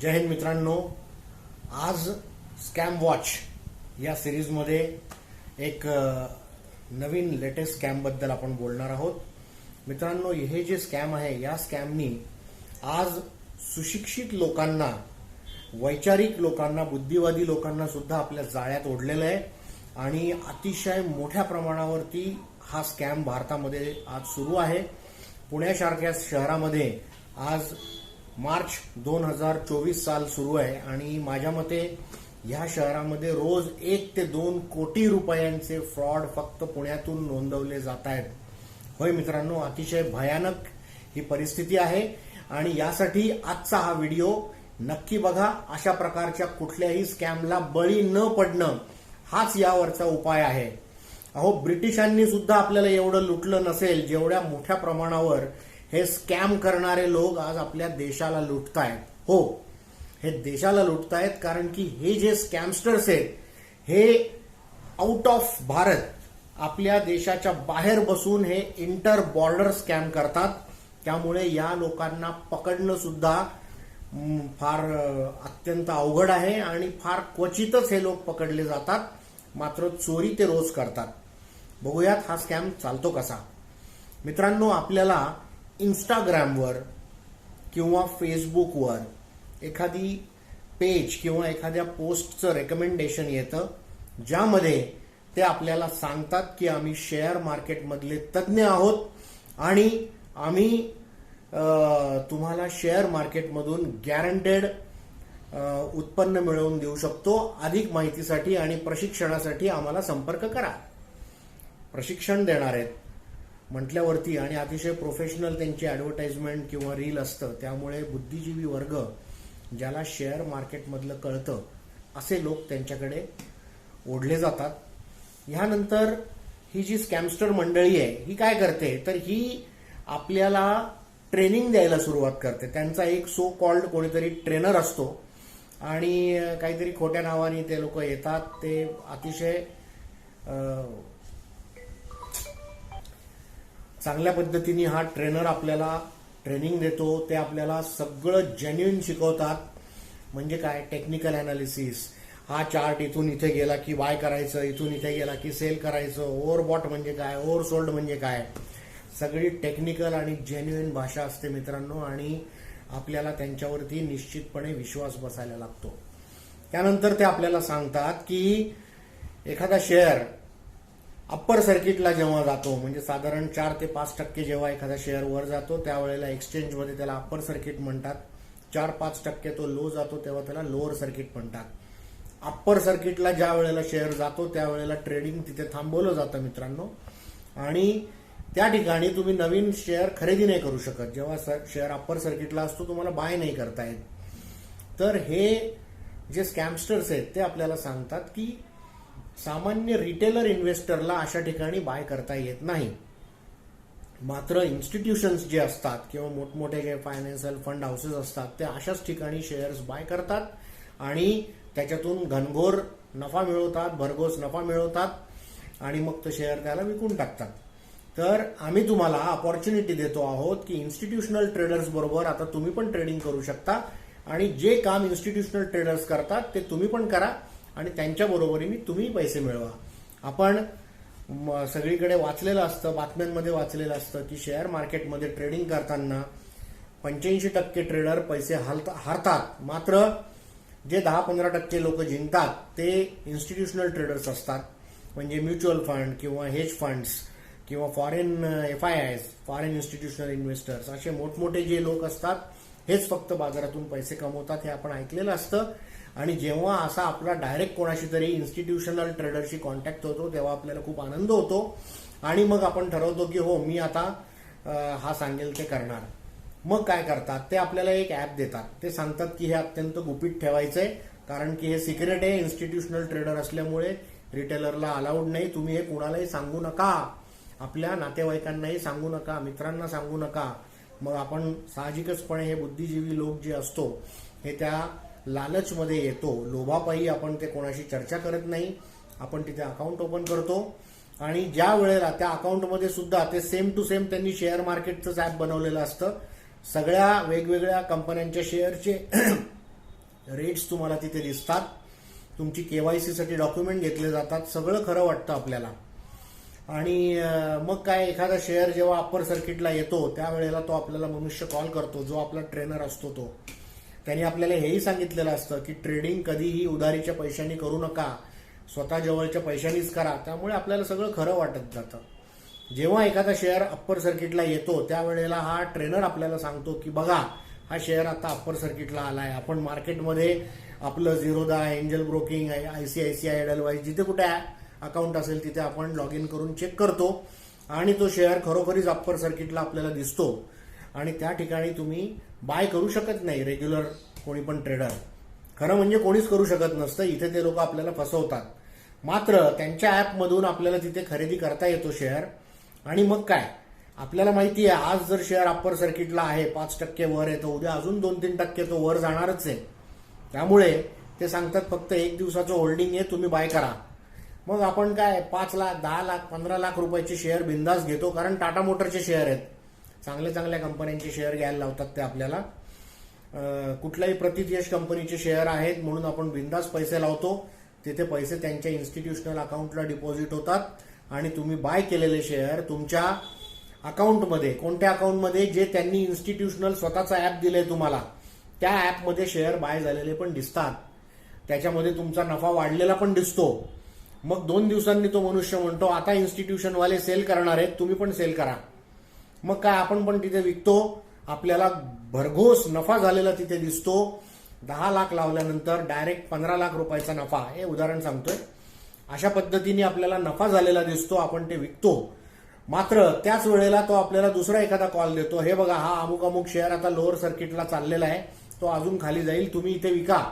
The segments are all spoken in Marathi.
जय हिंद मित्रांनो. आज स्कॅम वॉच या सिरीजमध्ये एक नवीन लेटेस्ट स्कॅमबद्दल आपण बोलणार आहोत. मित्रांनो हे जे स्कॅम आहे या स्कॅमनी आज सुशिक्षित लोकांना वैचारिक लोकांना बुद्धिवादी लोकांना सुद्धा आपल्या जाळ्यात ओढलेलं आहे. आणि अतिशय मोठ्या प्रमाणावरती हा स्कॅम भारतामध्ये आज सुरू आहे. पुण्यासारख्या शहरामध्ये आज मार्च दोन हजार चोवीस साल सुरू आहे आणि माझ्या मते ह्या शहरामध्ये रोज एक ते दोन कोटी रुपयांचे फ्रॉड फक्त पुण्यातून नोंदवले जात आहेत. होय मित्रांनो अतिशय भयानक ही परिस्थिती आहे आणि यासाठी आजचा हा व्हिडिओ नक्की बघा. अशा प्रकारच्या कुठल्याही स्कॅमला बळी न पडणं हाच यावरचा उपाय आहे. अहो ब्रिटिशांनी सुद्धा आपल्याला एवढं लुटलं नसेल जेवढ्या मोठ्या प्रमाणावर हे स्कॅम करणारे लोक आज आपल्या देशाला लुटतायत. हो हे देशाला लुटतायत कारण की हे जे स्कॅमस्टर्स आहेत हे आउट ऑफ भारत आपल्या देशाच्या बाहेर बसून हे इंटर बॉर्डर स्कॅम करतात. त्यामुळे या लोकांना पकडणं सुद्धा फार अत्यंत अवघड आहे आणि फार क्वचितच हे लोक पकडले जातात. मात्र चोरी ते रोज करतात. बघूयात हा स्कॅम चालतो कसा. मित्रांनो आपल्याला इंस्टाग्रामवर किंवा फेसबुकवर एखादी पेज किंवा एखाद्या पोस्टचं रेकमेंडेशन येतं ज्यामध्ये ते आपल्याला सांगतात की आम्ही शेअर मार्केटमधले तज्ज्ञ आहोत आणि आम्ही तुम्हाला शेअर मार्केटमधून गॅरंटेड उत्पन्न मिळवून देऊ शकतो. अधिक माहितीसाठी आणि प्रशिक्षणासाठी आम्हाला संपर्क करा. प्रशिक्षण देणार आहेत. म्हटल्यावरती आणि अतिशय प्रोफेशनल त्यांची ॲडव्हर्टाइजमेंट किंवा रील असतं त्यामुळे बुद्धिजीवी वर्ग ज्याला शेअर मार्केटमधलं कळतं असे लोक त्यांच्याकडे ओढले जातात. ह्यानंतर ही जी स्कॅमस्टर मंडळी आहे ही काय करते? तर ही आपल्याला ट्रेनिंग द्यायला सुरुवात करते. त्यांचा एक सो कॉल्ड कोणीतरी ट्रेनर असतो. आणि काहीतरी खोट्या नावाने ते लोक येतात. ते अतिशय चांगल्या पद्धतीने हा ट्रेनर आपल्याला ट्रेनिंग देतो ते आपल्याला सगळं जेन्युइन शिकवतात. म्हणजे काय? टेक्निकल अनालिसिस हा चार्ट इथून इथे गेला की बाय करायचं इथून इथे गेला की सेल करायचं ओव्हरबॉट म्हणजे काय? ओव्हरसोल्ड म्हणजे काय? सगळी टेक्निकल आणि जेन्युइन भाषा असते मित्रांनो आणि आपल्याला त्यांच्यावरती निश्चितपणे विश्वास बसायला लागतो. त्यानंतर ते आपल्याला सांगतात की एखादा शेअर अप्पर सर्किटला जेव्हा जातो म्हणजे साधारण चार ते पाच टक्के जेव्हा एखादा शेअर वर जातो त्यावेळेला एक्सचेंजमध्ये त्याला अप्पर सर्किट म्हणतात. चार पाच टक्के तो लो जातो तेव्हा त्याला लोअर सर्किट म्हणतात. अप्पर सर्किटला ज्या वेळेला शेअर जातो त्यावेळेला ट्रेडिंग तिथे थांबवलं जातं मित्रांनो. आणि त्या ठिकाणी तुम्ही नवीन शेअर खरेदी नाही करू शकत. जेव्हा शेअर अप्पर सर्किटला असतो तुम्हाला बाय नाही करता येत. तर हे जे स्कॅमस्टर्स आहेत ते आपल्याला सांगतात की सामान्य रिटेलर इन्व्हेस्टरला अशा ठिकाणी बाय करता येत नाही. मात्र इन्स्टिट्यूशन्स जे असतात किंवा मोठमोठे जे फायनान्शियल फंड हाऊसेस असतात ते अशाच ठिकाणी शेअर्स बाय करतात आणि त्याच्यातून घनघोर नफा मिळवतात भरघोस नफा मिळवतात आणि मग ते शेअर त्याला विकून टाकतात. तर आम्ही तुम्हाला अपॉर्च्युनिटी देतो आहोत की इन्स्टिट्यूशनल ट्रेडर्स बरोबर आता तुम्ही पण ट्रेडिंग करू शकता आणि जे काम इन्स्टिट्यूशनल ट्रेडर्स करतात ते तुम्ही पण करा. आणि त्यांच्या बरोबरीने तुम्ही पैसे मिळवा. आपण म, सगळीकडे वाचलेलं असतं बातम्यांमध्ये वाचलेलं असतं की शेअर मार्केटमध्ये ट्रेडिंग करताना पंच्याऐंशी टक्के ट्रेडर पैसे हालता हारतात. मात्र जे दहा पंधरा टक्के लोक जिंकतात ते इन्स्टिट्यूशनल ट्रेडर्स असतात. म्हणजे म्युच्युअल फंड किंवा हेज फंड्स किंवा foreign F I Is foreign institutional investors असे मोठमोठे जे लोक असतात हेच फक्त बाजारातून पैसे कमवतात हे आपण ऐकलेलं असतं. आणि जेव्हा असा आपला डायरेक्ट कोणाशी तरी इन्स्टिट्यूशनल ट्रेडरशी कॉन्टॅक्ट होतो तेव्हा आपल्याला खूप आनंद होतो. आणि मग आपण ठरवतो की हो मी आता हा सांगेल ते करणार. मग काय करतात? ते आपल्याला एक ऍप देतात. ते सांगतात की हे अत्यंत गुपित ठेवायचं आहे कारण की हे सिक्रेट आहे इन्स्टिट्यूशनल ट्रेडर असल्यामुळे रिटेलरला अलाउड नाही. तुम्ही हे कुणालाही सांगू नका. आपल्या नातेवाईकांनाही सांगू नका मित्रांना सांगू नका. मग आपण साहजिकचपणे हे बुद्धिजीवी लोक जे असतो हे त्या लालचमध्ये येतो. लोभापायी आपण ते कोणाशी चर्चा करत नाही. आपण तिथे अकाउंट ओपन करतो. आणि ज्या वेळेला त्या अकाउंटमध्ये सुद्धा ते सेम टू सेम त्यांनी शेअर मार्केटचंच ॲप बनवलेलं असतं. सगळ्या वेगवेगळ्या कंपन्यांच्या शेअरचे रेट्स तुम्हाला तिथे दिसतात. तुमची केवायसीसाठी डॉक्युमेंट घेतले जातात. सगळं खरं वाटतं आपल्याला. आणि मग काय एखादा शेअर जेव्हा अप्पर सर्किटला येतो त्यावेळेला तो आपल्याला मनुष्य कॉल करतो जो आपला ट्रेनर असतो तो. त्यांनी आपल्याला हेही सांगितलेलं असतं की ट्रेडिंग कधीही उधारीच्या पैशांनी करू नका स्वतः जवळच्या पैशांनीच करा त्यामुळे आपल्याला सगळं खरं वाटत जातं. जेव्हा एखादा शेअर अप्पर सर्किटला येतो त्यावेळेला हा ट्रेनर आपल्याला सांगतो की बघा हा शेअर आता अप्पर सर्किटला आला आहे आपण मार्केटमध्ये आपलं Zerodha Angel Broking I C I C I Edelweiss जिथे कुठे आहे अकाउंट असेल तिथे आपण लॉग इन करून चेक करतो. आणि तो शेअर खरोखरीच अप्पर सर्किटला आपल्याला दिसतो. आणि त्या ठिकाणी तुम्ही बाय करू शकत नाही रेग्युलर कोणी पण ट्रेडर खरं म्हणजे कोणीच करू शकत नसतं. इथे ते लोक आपल्याला फसवतात. मात्र त्यांच्या ॲपमधून आपल्याला तिथे खरेदी करता येतो शेअर आणि मग काय? आपल्याला माहिती आहे आज जर शेअर अप्पर सर्किटला आहे पाच टक्के वर आहे तर उद्या अजून दोन तीन टक्के तो वर जाणारच आहे. त्यामुळे ते सांगतात फक्त एक दिवसाचं होल्डिंग आहे तुम्ही बाय करा. मग आपण काय पाच लाख दहा लाख पंधरा लाख रुपयाचे शेअर बिंदास घेतो कारण टाटा मोटरचे शेअर आहेत. चांगल्या चांगल्या कंपन्यांचे शेअर घ्यायला लावतात ते आपल्याला. कुठल्याही प्रतियश कंपनीचे शेअर आहेत म्हणून आपण बिंदास पैसे लावतो. तिथे पैसे त्यांच्या इन्स्टिट्यूशनल अकाउंटला डिपॉझिट होतात. आणि तुम्ही बाय केलेले शेअर तुमच्या अकाउंटमध्ये कोणत्या अकाउंटमध्ये जे त्यांनी इन्स्टिट्यूशनल स्वतःचा ऍप दिलंय तुम्हाला त्या ऍपमध्ये शेअर बाय झालेले पण दिसतात. त्याच्यामध्ये तुमचा नफा वाढलेला पण दिसतो. मग दोन दिवसांनी तो मनुष्य म्हणतो आता इन्स्टिट्यूशनवाले सेल करणार आहेत तुम्ही पण सेल करा. मग काय आपण पण तिथे विकतो. आपल्याला भरघोस नफा झालेला तिथे दिसतो. दहा लाख लावल्यानंतर डायरेक्ट पंधरा लाख रुपयाचा नफा हे उदाहरण सांगतोय. अशा पद्धतीने आपल्याला नफा झालेला दिसतो आपण ते विकतो. मात्र त्याच वेळेला तो आपल्याला दुसरा एखादा कॉल देतो. हे बघा हा अमुक अमुक शेअर आता लोअर सर्किटला चाललेला आहे. तो अजून खाली जाईल तुम्ही इथे विका.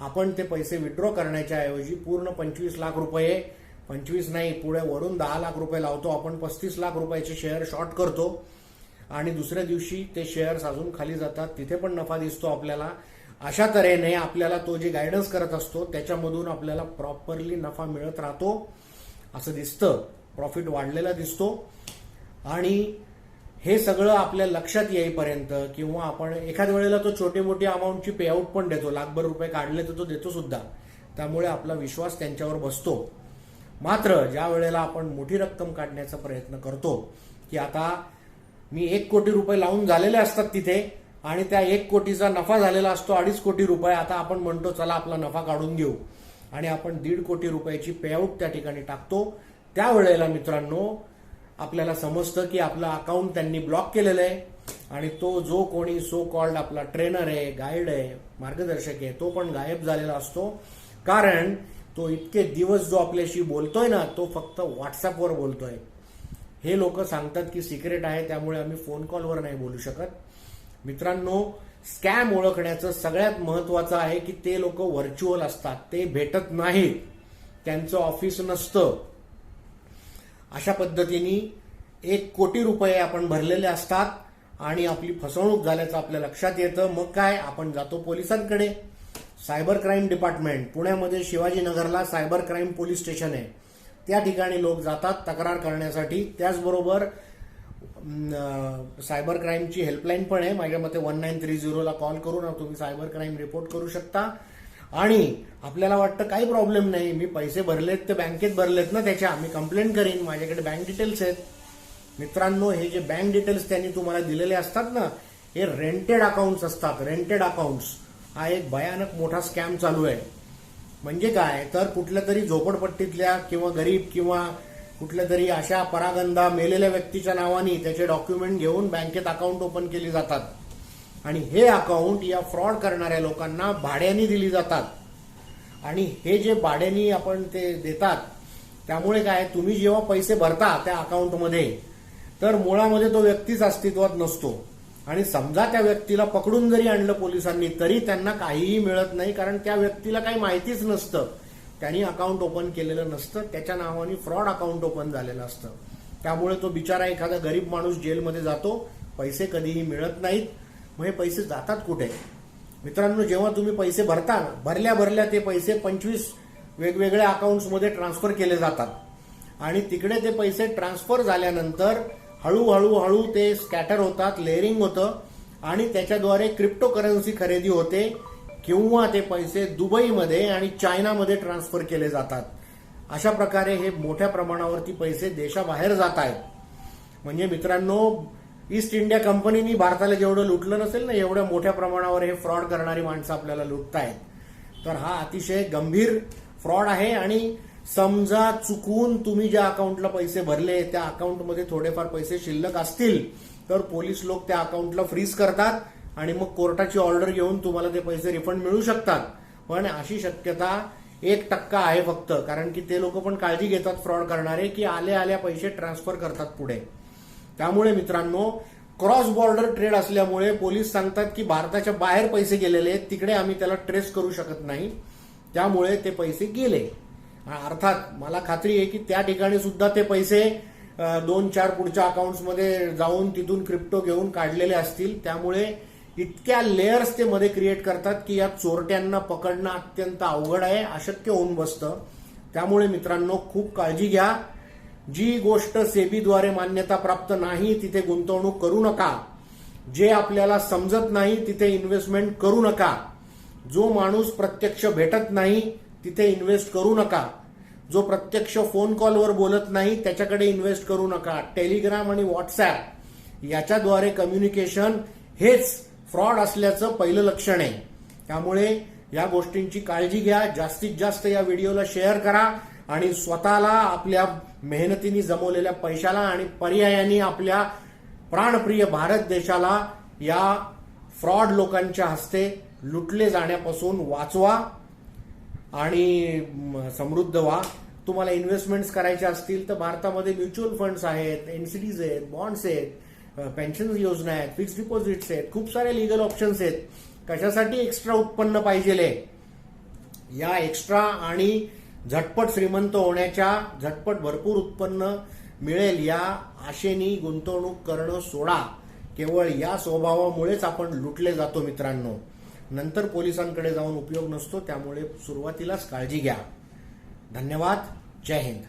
आपण ते पैसे विड्रॉ करण्याच्या ऐवजी पूर्ण पंचवीस लाख रुपये पंचवीस नाही पुढे वरून दहा लाख रुपये लावतो. आपण पस्तीस लाख रुपयाचे शेअर शॉर्ट करतो. आणि दुसऱ्या दिवशी ते शेअर्स अजून खाली जातात. तिथे पण नफा दिसतो आपल्याला. अशा तऱ्हेने आपल्याला तो जे गायडन्स करत असतो त्याच्यामधून आपल्याला प्रॉपरली नफा मिळत राहतो. असं दिसतं. प्रॉफिट वाढलेला दिसतो. आणि हे सगळं आपल्या लक्षात येईपर्यंत किंवा आपण एखाद्या वेळेला तो छोटी मोठी अमाऊंटची पेआउट पण देतो लाखभर रुपये काढले तर तो देतो सुद्धा. त्यामुळे आपला विश्वास त्यांच्यावर बसतो. मात्र ज्या वेळेला आपण मोठी रक्कम काढण्याचा प्रयत्न करतो की आता मी एक कोटी रुपये लावून झालेले असतात तिथे आणि त्या एक कोटीचा नफा झालेला असतो अडीच कोटी रुपये आता आपण म्हणतो चला आपला नफा काढून घेऊ. आणि आपण दीड कोटी रुपयाची पेआउट त्या ठिकाणी टाकतो. त्यावेळेला मित्रांनो आपल्याला समजतं की आपलं अकाउंट त्यांनी ब्लॉक केलेलं आहे. आणि तो जो कोणी सो कॉल्ड आपला ट्रेनर आहे गाईड आहे मार्गदर्शक आहे तो पण गायब झालेला असतो. कारण तो इतके दिवस जो आपल्याशी बोलतोय ना तो फक्त व्हॉट्सअपवर बोलतोय. हे लोक सांगतात की सिक्रेट आहे त्यामुळे आम्ही फोन कॉलवर नाही बोलू शकत. मित्रांनो स्कॅम ओळखण्याचं सगळ्यात महत्वाचं आहे की ते लोक व्हर्च्युअल असतात ते भेटत नाहीत. त्यांचं ऑफिस नसतं. अशा पद्धतीने एक कोटी रुपये आपण भरलेले असतात आणि आपली फसवणूक झाल्याचं आपल्या लक्षात येतं. मग काय? आपण जातो पोलिसांकडे. सायबर क्राईम डिपार्टमेंट पुण्यामध्ये शिवाजीनगरला सायबर क्राईम पोलीस स्टेशन आहे. त्या ठिकाणी लोक जातात तक्रार करण्यासाठी. त्याचबरोबर सायबर क्राईमची हेल्पलाईन पण आहे. माझ्या मते वन नाईन थ्री झिरोला कॉल करून तुम्ही सायबर क्राईम रिपोर्ट करू शकता. आणि आपल्याला वाटतं काही प्रॉब्लेम नाही. मी पैसे भरलेत ते बँकेत भरलेत ना त्याच्या. मी कंप्लेंट करीन. माझ्याकडे बँक डिटेल्स आहेत. मित्रांनो हे जे बँक डिटेल्स त्यांनी तुम्हाला दिलेले असतात ना हे रेंटेड अकाउंट्स असतात. रेंटेड अकाउंट्स हा एक भयानक मोठा स्कॅम चालू आहे. म्हणजे काय? तर कुठल्या तरी झोपडपट्टीतल्या किंवा गरीब किंवा कुठल्या तरी अशा परागंदा मेलेल्या व्यक्तीच्या नावाने त्याचे डॉक्युमेंट घेऊन बँकेत अकाउंट ओपन केली जातात. आणि हे अकाउंट या फ्रॉड करणाऱ्या लोकांना भाड्याने दिली जातात. आणि हे जे भाड्याने आपण ते देतात त्यामुळे काय तुम्ही जेव्हा पैसे भरता त्या अकाउंटमध्ये तर मुळामध्ये तो व्यक्तीच अस्तित्वात नसतो. आणि समजा त्या व्यक्तीला पकडून जरी आणलं पोलिसांनी तरी त्यांना काहीही मिळत नाही कारण त्या व्यक्तीला काही माहितीच नसतं. त्यांनी अकाउंट ओपन केलेलं नसतं त्याच्या नावाने फ्रॉड अकाउंट ओपन झालेलं असतं. त्यामुळे तो बिचारा एखादा गरीब माणूस जेलमध्ये जातो पैसे कधीही मिळत नाहीत मग हे पैसे जातात कुठे? मित्रांनो जेव्हा तुम्ही पैसे भरता भरल्या भरल्या ते पैसे पंचवीस वेगवेगळ्या अकाउंट्समध्ये ट्रान्सफर केले जातात. आणि तिकडे ते पैसे ट्रान्सफर झाल्यानंतर हळूहळू हळू ते स्कॅटर होतात लेअरिंग होतं आणि त्याच्याद्वारे क्रिप्टो करन्सी खरेदी होते किंवा ते पैसे दुबईमध्ये आणि चायनामध्ये ट्रान्सफर केले जातात. अशा प्रकारे हे मोठ्या प्रमाणावरती पैसे देशाबाहेर जात आहेत. म्हणजे मित्रांनो ईस्ट इंडिया कंपनीनी भारताला जेवढं लुटलं नसेल ना एवढ्या मोठ्या प्रमाणावर हे फ्रॉड करणारी माणसं आपल्याला लुटतायत. तर हा अतिशय गंभीर फ्रॉड आहे आणि समजा चुकून तुम्ही ज्या अकाउंटला पैसे भरले त्या अकाउंटमध्ये थोडेफार पैसे शिल्लक असतील तर पोलीस लोक त्या अकाउंटला फ्रीज करतात आणि मग कोर्टाची ऑर्डर घेऊन तुम्हाला ते पैसे रिफंड मिळू शकतात. पण अशी शक्यता एक टक्का आहे फक्त कारण की ते लोक पण काळजी घेतात फ्रॉड करणारे की आले आल्या पैसे ट्रान्सफर करतात पुढे. त्यामुळे मित्रांनो क्रॉस बॉर्डर ट्रेड असल्यामुळे पोलीस सांगतात की भारताच्या बाहेर पैसे गेलेले आहेत तिकडे आम्ही त्याला ट्रेस करू शकत नाही. त्यामुळे ते पैसे गेले. अर्थात मला खात्री आहे की त्या ठिकाणी सुद्धा ते पैसे दोन चार पुढच्या अकाउंट्समध्ये जाऊन तिथून क्रिप्टो घेऊन काढलेले असतील. त्यामुळे इतक्या लेयर्स ते मध्ये क्रिएट करतात की या चोरट्यांना पकडणं अत्यंत अवघड आहे अशक्य होऊन बसतं. त्यामुळे मित्रांनो खूप काळजी घ्या. जी गोष्ट सेबीद्वारे मान्यता प्राप्त नाही तिथे गुंतवणूक करू नका. जे आपल्याला समजत नाही तिथे इन्व्हेस्टमेंट करू नका. जो माणूस प्रत्यक्ष भेटत नाही तिथे इन्व्हेस्ट करू नका. जो प्रत्यक्ष फोन कॉलवर बोलत नाही त्याच्याकडे इन्व्हेस्ट करू नका. टेलिग्राम आणि व्हॉट्सॲप याच्याद्वारे कम्युनिकेशन हेच फ्रॉड असल्याचं पहिलं लक्षण आहे. त्यामुळे या गोष्टींची काळजी घ्या. जास्तीत जास्त या व्हिडिओला शेअर करा. आणि स्वतःला आपल्या मेहनतीने जमवलेल्या पैशाला आणि पर्यायाने आपल्या प्राणप्रिय भारत देशाला या फ्रॉड लोकांच्या हस्ते लुटले जाण्यापासून वाचवा आणि समृद्ध व्हा. तुम्हाला इन्व्हेस्टमेंट्स करायचे असतील तर भारतामध्ये म्युच्युअल फंड्स आहेत एनसीडीज आहेत बॉन्ड्स आहेत पेन्शन योजना आहेत फिक्स डिपॉझिट्स आहेत खूप सारे लिगल ऑप्शन्स आहेत. कशासाठी एक्स्ट्रा उत्पन्न पाहिजे या एक्स्ट्रा आणि झटपट श्रीमंत होण्याच्या झटपट भरपूर उत्पन्न मिळेल या आशेनी गुंतवणूक करणं सोडा. केवळ या स्वभावामुळेच आपण लुटले जातो मित्रांनो. नंतर पोलिसांकडे जाऊन उपयोग नसतो त्यामुळे सुरुवातीलाच काळजी घ्या. धन्यवाद. जय हिंद.